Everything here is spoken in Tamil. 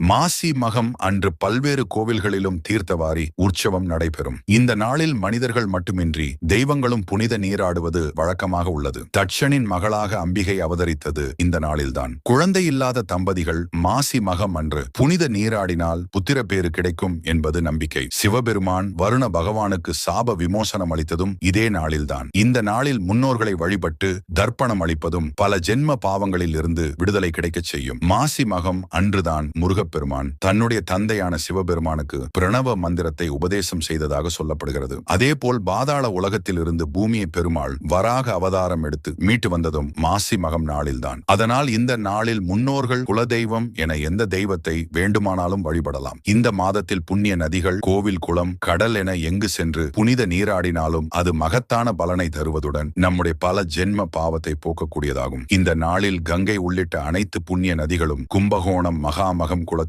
மாசி மகம் அன்று பல்வேறு கோவில்களிலும் தீர்த்தவாரி உற்சவம் நடைபெறும். இந்த நாளில் மனிதர்கள் மட்டுமின்றி தெய்வங்களும் புனித நீராடுவது வழக்கமாக உள்ளது. தட்சனின் மகளாக அம்பிகை அவதரித்தது இந்த நாளில்தான். குழந்தை இல்லாத தம்பதிகள் மாசி மகம் அன்று புனித நீராடினால் புத்திரப்பேறு கிடைக்கும் என்பது நம்பிக்கை. சிவபெருமான் வருண பகவானுக்கு சாப விமோசனம் அளித்ததும் இதே நாளில்தான். இந்த நாளில் முன்னோர்களை வழிபட்டு தர்ப்பணம் அளிப்பதும் பல ஜென்ம பாவங்களில் இருந்து விடுதலை கிடைக்கச் செய்யும். மாசி மகம் அன்றுதான் முருகப்பெருமான் தன்னுடைய தந்தையான சிவபெருமானுக்கு பிரணவ மந்திரத்தை உபதேசம் செய்ததாக சொல்லப்படுகிறது. அதேபோல் பாதாள உலகத்தில் இருந்து பூமியை பெருமாள் வராக அவதாரம் எடுத்து மீட்டு வந்ததும் மாசி மகம் நாளில்தான். அதனால் இந்த நாளில் முன்னோர்கள் குலதெய்வம் என எந்த தெய்வத்தை வேண்டுமானாலும் வழிபடலாம். இந்த மாதத்தில் புண்ணிய நதிகள் கோவில் குளம் கடல் என எங்கு சென்று புனித நீராடினாலும் அது மகத்தான பலனை தருவதுடன் நம்முடைய பல ஜென்ம பாவத்தை போக்கக்கூடியதாகும். இந்த நாளில் கங்கை உள்ளிட்ட அனைத்து புண்ணிய நதிகளும் கும்பகோணம் மகாமகம் குளம்